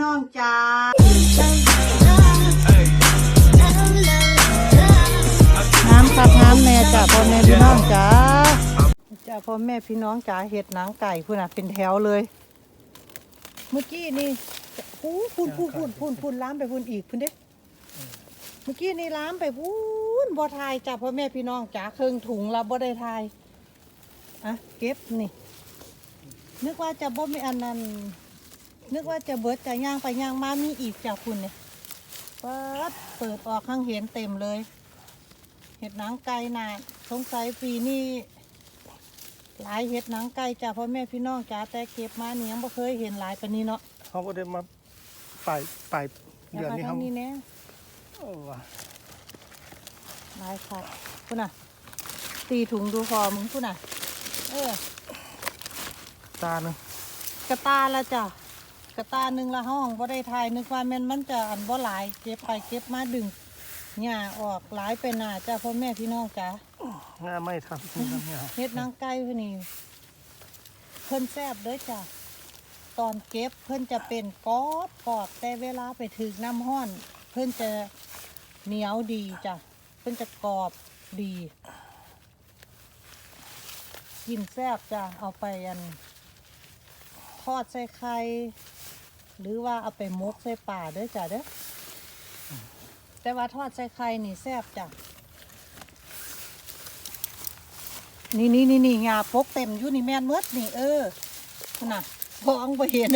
น้องจ้าน้ำครับน้ำแน่จ้าพ่อแม่พี่น้องจ้าจ้าพ่อแม่พี่น้องจ้าเห็ดหนังไก่พุ่นน่ะเป็นแถวเลย เมื่อกี้นี่พูนพูนพูนพูนพูนพูนล้ามไปพูนอีกพุ่นเด้เมื่อกี้นี่ล้ามไปพูนบ่ทายจ้าพ่อแม่พี่น้องจ้าเครื่องถุงเราบ่ได้ทายอะเก็บนี่นึกว่าจะบ่มีอันนั้น นึกว่าจะเบิดจะย่างไปย่างมามีอีกจากคุณเนี่ยเปิดเปิดออกข้างเห็นเต็มเลย เห็ดหนังไก่นาสงสัยปีนี้หลายเห็ดหนังไก่จ้าพ่อแม่พี่น้องจ้าแต่เก็บมาเนี่ยยังบ่เคยเห็นหลายปานนี้เนาะเขาก็ได้มาปลายปลายอย่าเดือนมานี้ทาเขางนี้แน่โอ้ว่ะหลายค่ะคุณน่ะ ตีถุงดูพอมึงคุณน่ะ เออตาหนึ่งกระตาละจ้ะ กระตาหนึ่งละห้องบ่ได้ทายนึกว่าแม่นมันจะอันบ่หลายเก็บไปเก็บมาดึงหญ้าออกหลายไปหนาจ้ะพ่อแม่พี่น้องจ้ะง่าไม่ทำนี่ทำเนี่ยเฮ็ดนางไก่เพิ่นนี่เพิ่นแซ่บเด้อจ้ะตอนเก็บเพิ่นจะเป็นกรอบกรอบแต่เวลาไปถึงน้ำห้อน เพิ่นจะเหนียวดีจ้ะเพิ่นจะกรอบดีกินแซ่บจ้ะเอาไปอันทอดใส่ไข่ หรือว่าเอาไปมกใส่ป่าด้อจ้ะเด้อแต่ว่าทอดใส่ไข่นี่แซ่บจ้ะนี่นี่นี่นี่งาปกเต็มอยู่นี่แม่นเมดนี่เออนั่นน่ะพองไปเห็น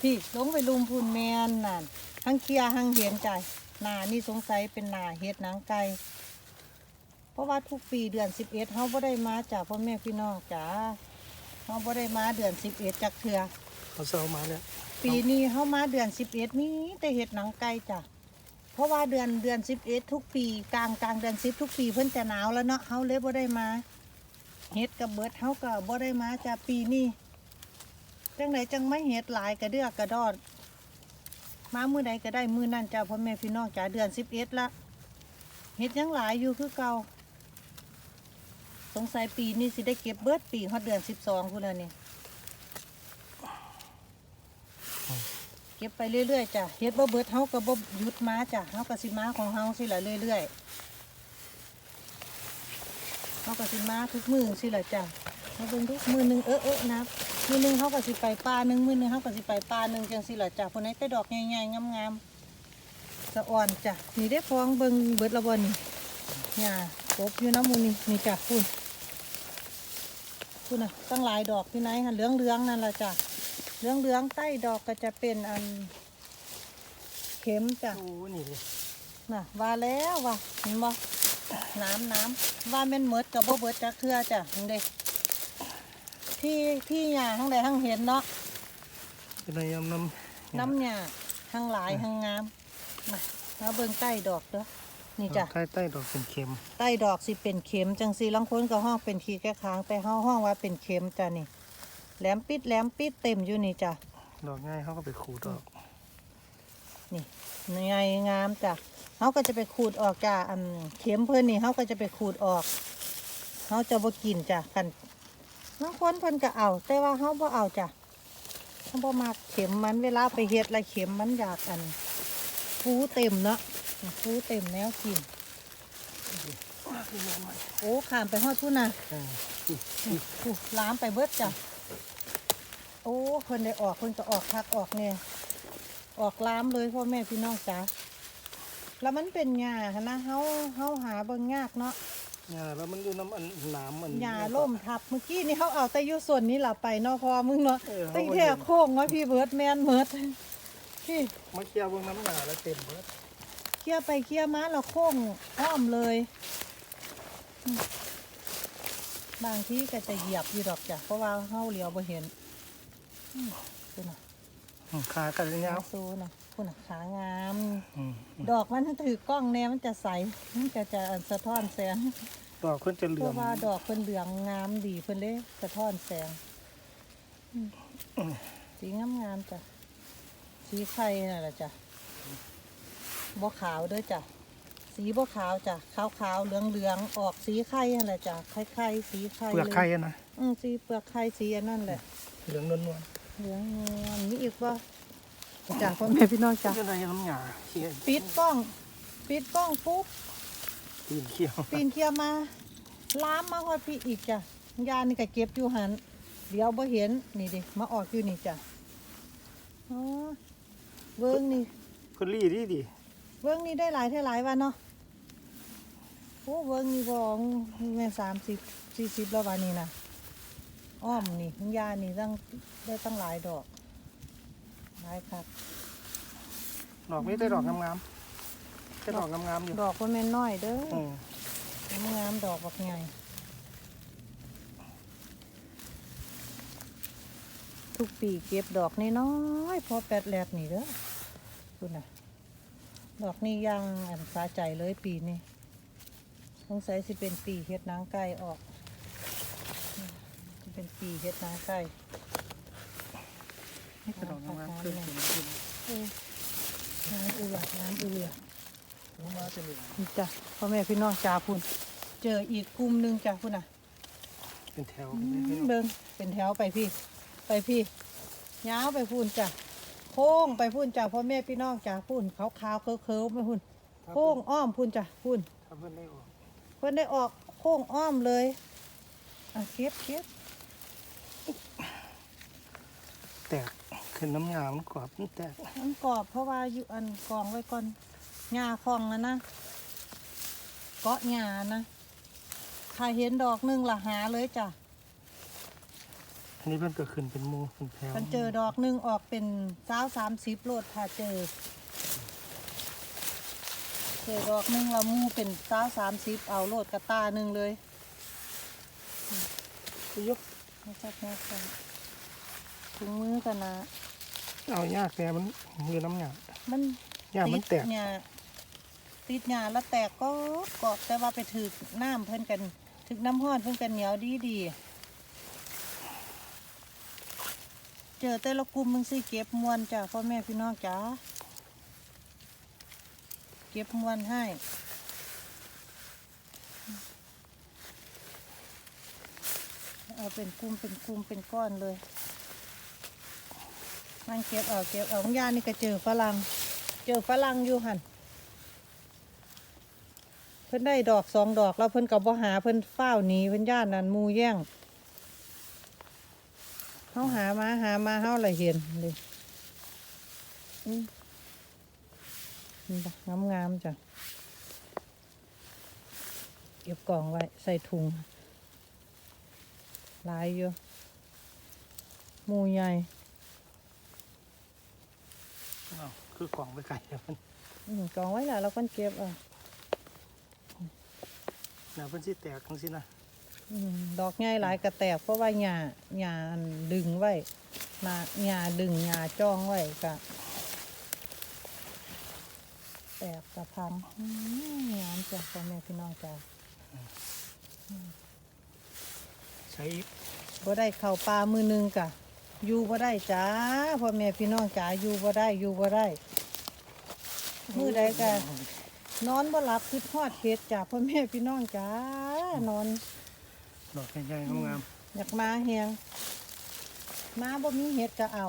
พี่ลงไปลุมพูนแมนนั่นทั้งเคลียทั้งเห็นใจหนานี่สงสัยเป็นหนาเห็ดหนังไก่เพราะว่าทุกปีเดือนสิบเอ็ดเขาบ่ได้มาจากพ่อแม่พี่น้องจ๋าเขาบ่ได้มาเดือนสิบเอ็ดจากเถื่อเขาเซามาเนี่ย ปีนี้เข้ามาเดือนสิบเอ็ดมีแต่เห็ดหนังไก่จ้ะเพราะว่าเดือนเดือนสิบเอ็ดทุกปีกลางกลางเดือนสิบทุกปีเพิ่นจะหนาวแล้วเนาะเขาเลยบ่ได้มาเห็ดกับเบิดเขาก็บ่ได้มาจ้ะปีนี้จังไหนจังไม่เห็ดหลายกระเดือกกระดอนมามือใดก็ได้มือนั่นจ้ะพ่อแม่พี่น้องจ้ะเดือนสิบเอ็ดละเห็ดยังหลายอยู่คือเก่าสงสัยปีนี้สิได้เก็บเบิดปีฮอดเดือนสิบสองพุ่นแล้ว เก็บไปเรื่อยๆจ้ะเฮ็ดบ่เบิดเฮาก็บ่หยุดมาจ้ะเฮาก็สิมาของเฮาสิล่ะเรื่อยๆเฮาก็สิมาทุกมื้อสิล่ะจ้ะมาเบิ่งทุกมื้อหนึงเออเออนับมื้อหนึงเฮาก็สิไปป่าหนึงมื้อหนึงเฮาก็สิไปป่าหนึงจังสิล่ะจ้ะพุ่นไหนแต่ดอกใหญ่ๆงามๆสะอ่อนจ้ะนี่ได้ฟองเบิ่งเบิดละบ่นี่หญ้ากบอยู่น้ำมูนี่นี่จ้ะพุ่นพุ่นน่ะตั้งหลายดอกพี่ไหนค่ะเหลืองๆนั่นล่ะจ้ะ เหลืองเหลืองๆใต้ดอกก็จะเป็นอัน เข็มจ้ะโอ้นี่เลยน่ะว่าแล้วว่าเห็นบ่น้ำน้ำว่าแม่นเมิดกับบ่เบิดจักเทื่อจ้ะเห็นเด้ที่ที่หญ้าทั้งใดทั้งเห็นเนาะเป็นไงยำน้ำน้ำหญ้าทั้งหลายทั้งงามมามาเบิ่งใต้ดอกเด้อนี่จ้ะใต้ใต้ดอกเป็นเข็ม ใต้ดอกสิเป็นเข็มจังสีลังคนก็ห้องเป็นขีแก้ค้างแต่ห้องห้องว่าเป็นเข็มจ้ะนี่ แหลมปิดแหลมปิดเต็มอยู่นี่จ้ะดอกง่ายเขาก็ไปขูดออก นี่ไงงามจ้ะเขาก็จะไปขูดออกจ้ะอันเข็มเพิ่นนี่เขาก็จะไปขูดออกเขาจะบ่กินจ้ะกันบางคนเพิ่นก็เอา แต่ว่าเขาบ่เอาจ้ะเขาบ่มักเข็มมันเวลาไปเฮ็ดอะไรเข็มมันอยากอันฟูเต็มเนาะฟูเต็มแล้วกินโอ้ขามไปฮอดพุ่นน่ะเอออู้ล้ามไปเบิดจ้ะ โอ้เพิ่นได้ออกเพิ่นก็ออกคักออกแน่ออกล้ามเลยพ่อแม่พี่น้องจ้ะแล้วมันเป็นหญ้าหั้นนะเฮาเฮาหาเบิ่งยากเนาะเนี่ยแล้วมันอยู่น้ำอันน้ำมันหญ้าล่มทับเมื่อกี้นี่เขาเอาแต่อยู่ส่วนนี้ล่ะไปเนาะพอมึงเนาะเออเขาตั้งบ่แต่เห็นโค้งเนาะพี่เบิดแม่นเมิดพี่ มาเคลียร์บนน้ำหนาแล้วเต็มเบิดเคลียร์ไปเคลียร์มาแล้วโค้งอ้อมเลยอืมบางที่ก็จะเหยียบอยู่ดอกจ้ะเพราะว่าเฮาเหลียวบ่เห็น อืมดูน่ะอืมขากันยาวโซนะคุณน่ะขางามอืมดอกมันถ้าถือกล้องแนวมันจะใส มันจะจะสะท้อนแสง ดอกขึ้นจะเหเพลือราะมว่าดอกเพิ่นเหลืองงามดีเพิ่นเลยสะท้อนแสงอืมสีงามงามๆจ้ะ สีไข่น่ะล่ะจ้ะบ่ขาวเด้วยจ้ะ สีบ่ขาวจ้ะ ขาวขาวๆเหลืองเหลืองๆออกสีไข่นั่นแหละจ้ะไข่ไข่สีไข่เปลือกไข่อะนะอืมสีเปลือกไข่สีอันนั่นแหละ เหลืองนวล เหลืองงามมีอีกบ่จ้าพ่อแม่พี่น้องจ้าเจ้าหน้าที่น้ำหยาเขี้ยปิดกล้อง ปิดกล้องปุ๊บตีนเขี้ยวปีนเคียมาล้ามมาฮอดพี่อีกจ้ะยานี่ก็เก็บอยู่หันเดี๋ยวบ่เห็นนี่ดิมาออกอยู่นี่จ้ะอ๋อเบิ้งนี่คนรีดีดีเบิ้งนี่ได้หลายเท่าหลายวันเนาะโอ้เบิ้งนี่บองแม่สามสิบสี่สิบแล้ววันนี้นะ อ้อมนี่ยานี่ตั้งได้ตั้งหลายดอก หลายครับดอกไม่ได้ดอกงามๆแค่ดอกงามๆอยู่ดอกก็แม่นน้อยเด้ออืมงามดอกบักใหญ่ทุกปีเก็บดอกน้อยๆพอแปดแลดนี่เด้อคุณน่ะ ดอกนี่ยังอันสาใจเลยปีนี้สงสัยสิเป็นปีเฮ็ดนางไก่ออกอืม สิเป็นปีเฮ็ดนางไก่นี่คือดอกงามๆคือเห็นกินเออน้ำเอือน้ำเอือรู้มาจะมีหลายนี่จ้ะพ่อแม่พี่น้องจ่าพุ่น เจออีกกลุ่มหนึ่งจ้ะพุ่นน่ะ เป็นแถวอืไม่มให้เดินเป็นแถวไปพี่ ไปพี่ยาวไปพุ่นจ้ะโค้งไปพุ่นจ้ะพ่อแม่พี่น้องจ้ะพุ่นขาวขาวๆเคิร์เคิร์ไปพุ่นโค้งอ้อมพุ่นจ้ะพุ่นถ้าเพื่อนได้ออกเพิ่นได้ออกโค้งอ้อมเลยอะเก็บเก็บ แตกขึ้นน้ำหยามันกรอบมันแตกมันกรอบเพราะว่าอยู่อันกองไว้ก่อนหญ้าคลองแล้วนะเกาะหญ้านะถ้าเห็นดอกหนึงละหาเลยจ้ะอันนี้เพื่อนก็ขึ้นเป็นหมูเป็นแถวมันเจอดอกหนึงออกเป็นสาวสามสิบโลดถ้าเจอ เจอดอกหนึงละมูเป็นสาวสามสิบเอาโลดกระตาหนึ่งเลย ยก ไม่ใช่แค่กัน ถุงมือกันนะเอายากแต่มันมือน้ำหยามันหญ้ามันแตกหญ้าติดหญ้าแล้วแตกก็กรอบแต่ว่าไปถึกน้ำเพิ่นกัน ถึกน้ำห้อนเพิ่นกันเหนียวดีดีๆเจอแต่ละกลุ่มมึงสิเก็บมวนจ้ะพ่อแม่พี่น้องจ้าเก็บมวนให้เอาเป็นกลุ่มเป็นกลุ่มเป็นก้อนเลย นั่งเก็บเอาเก็บเอาของยานี่ก็เจอฝรั่งเจอฝรั่งอยู่หันเพิ่นได้ดอกสองดอกแล้วเพิ่นกับบ่หาเพิ่นเฝ้าหนีเพิ่นย่านนั่นมูแย่งเฮาหามาหามาเฮาเลยเห็นเลยนี่ปะงามงามๆจ้ะเก็บกล่องไว้ใส่ถุงหลายอยู่มูใหญ่ เอา คือกล่องไปไก่มันอืมกล่องไว้แล้วเราก็เก็บเอะหนาเพื่อนสิแตกทั้งสินะดอกใหญ่หลายกระแตกเพราะว่าหญ้าหญ้าอันดึงไว้หน้าหญ้าดึงหญ้าจ้องไว้กะแตกกระพังอืมงามจ้ะพ่อแม่พี่น้องจ้ะใช้บ่ได้เข้าป่ามือหนึงกะอยู่บ่ได้จ้าพ่อแม่พี่น้องจ้าอยู่บ่ได้อยู่บ่ได้ มือใดกะนอนบ่หลับคิดฮอดเฮ็ดจ้ะพ่อแม่พี่น้องจ้านอน ดอกใหญ่ๆงามอยากมาเฮียงมาบ่มีเฮ็ดก็เอา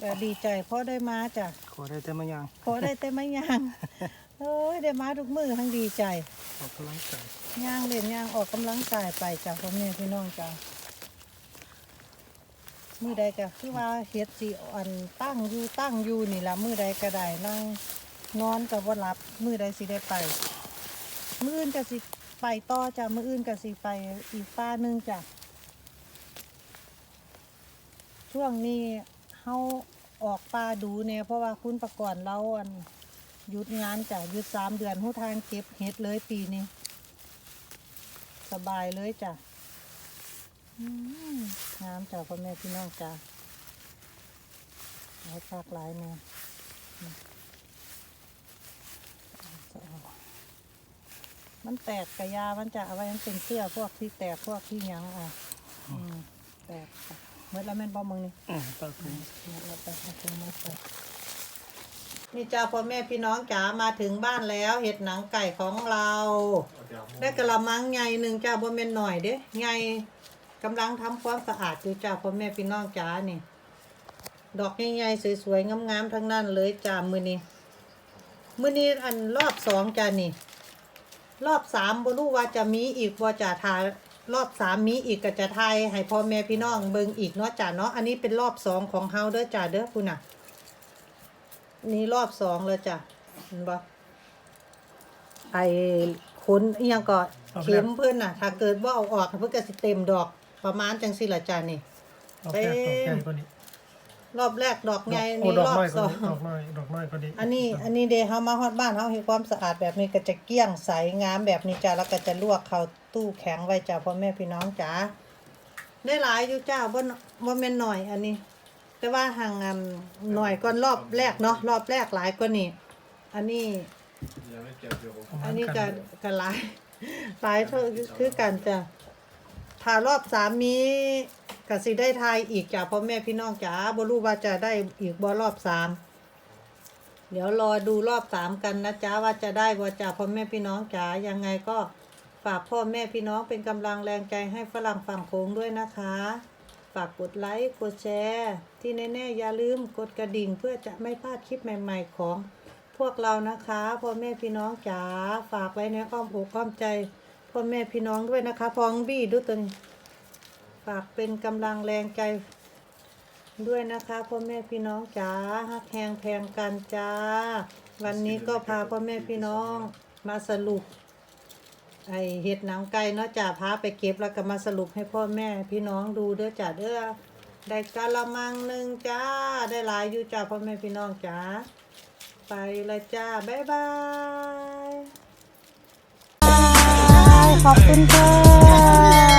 ก็ดีใจเพราะได้มาจ้ะๆขอได้แต่มายางขอได้แต่ไม่ย่างเอ้ยได้มาทุกมือทั้งดีใจ ออกกำลังกายย่างเล่นย่างออกกำลังกายไปจ้ะพ่อแม่พี่น้องจ้ะ มือใดก็คือว่าเฮ็ดสิอันตั้งอยู่ตั้งอยู่นี่ละมือใดก็ได้นั่งนอนก็บ่หลับมือใดสิได้ไป มืออื่นก็สิไปต่อจ้ะมืออื่นก็สิไปอีกป้านึงจ้ะช่วงนี้เฮาออกป่าดูเนี่ยเพราะว่าคุณประกอบเราอันหยุดงานจ้ะหยุดสามเดือนหู้ทางเก็บเห็ดเลยปีนี้ สบายเลยจ้ะ อืมงามจ้ะพ่อแม่พี่น้องจ้ะหลายภาคหลายเนี่ยอืมมันแตกกระยา มันจะเอาไว้มันเป็นเสื้อพวกที่แตกพวกที่หยังอะอืมแตกจ้ะเมื่อแล้วแม่นบอมึงนี่อืมตัดถุงเราไปเอาถุงมาใส่นี่จ้าพ่อแม่พี่น้องจ๋ามาถึงบ้านแล้ว เห็ดหนังไก่ของเรา ได้กระมังใหญ่หนึ่งจ้าพ่อแม่นหน่อยเด้ใหญ่ กำลังทำความสะอาดอยู่จ้าพ่อแม่พี่น้องจ๋านี่ ดอกใหญ่ๆสวยๆงามๆทั้งนั้นเลยจ้ามือนี้มือนี้อันรอบสองจ้านี่ รอบสามบ่รู้ว่าจะมีอีกบ่าจะทารอบสามมีอีกก็จะทายให้พ่อแม่พี่น้องเบิ่งอีกเนาะจ้าเนาะอันนี้เป็นรอบสองของเฮาเด้อจ้าเด้อคุณน่ะ นี่รอบสองแล้วจ้ะเห็นบ่ไอ้ขนยังก็เข็มเพิ่อนน่ะ ถ้าเกิดว่าเอาออกเพิ่นก็สิเต็มดอก ประมาณจังซี่ล่ะจ้านี่ ดอกแรกดอกใหญ่กว่านี้รอบแรกดอกใหญ่โอ้นี่ดอกรอบน้อยกสว่าองนี้ดอกน้อยดอกน้อยกว่านี้อันนี้อันนี้เดเฮามาฮอดบ้านเฮาเฮ็ดความสะอาดแบบนี้ก็จะเกลี้ยงใสงามแบบนี้จ้าแล้วก็จะลวกเข้าตู้แข็งไว้จ้าพ่อแม่พี่น้องจ้าได้หลายอยู่จ้าบ่นบ่แม่นน้อยอันนี้ แต่ว่าห่างอันหน่อยก่อนรอบแรกเนาะรอบแรกหลายกว่านี้อันนี้ ประมาอัณนนี้กัก็นก็หลายหลายเท่าคือกันจ้ะ ถ้ารอบสามมีกสิได้ทายอีกจ้ะพ่อแม่พี่น้องจ๋าบ่รู้ว่าจะได้อีกบ่รอบสามเดี๋ยวรอดูรอบสามกันนะจ๊ะว่าจะได้บ่จ้ะพ่อแม่พี่น้องจ๋ายังไงก็ฝากพ่อแม่พี่น้องเป็นกำลังแรงใจให้ฝรั่งฝั่งโค้งด้วยนะคะ ฝากกดไลค์กดแชร์ ที่แน่ๆอย่าลืมกดกระดิ่งเพื่อจะไม่พลาดคลิปใหม่ๆของพวกเรานะคะพ่อแม่พี่น้องจ๋าฝากไว้ในอ้อมอกอ้อมใจ พ่อแม่พี่น้องด้วยนะคะพองบี้ดูตัวนี้ฝากเป็นกำลังแรงใจด้วยนะคะพ่อแม่พี่น้องจ๋าฮักแหงแพงกันจ้า วันนี้ก็พาพ่อแม่พี่น้องมาสรุป ไอเห็ดหนังไก่เนาะจ้าพาไปเก็บแล้วก็มาสรุปให้พ่อแม่พี่น้องดูเด้อจ้าเด้อได้กะละมังหนึ่งจ้า ได้หลายอยู่จ้าพ่อแม่พี่น้องจ้าไปละจ้าบ๊ายบาย ขอบคุณค่ะ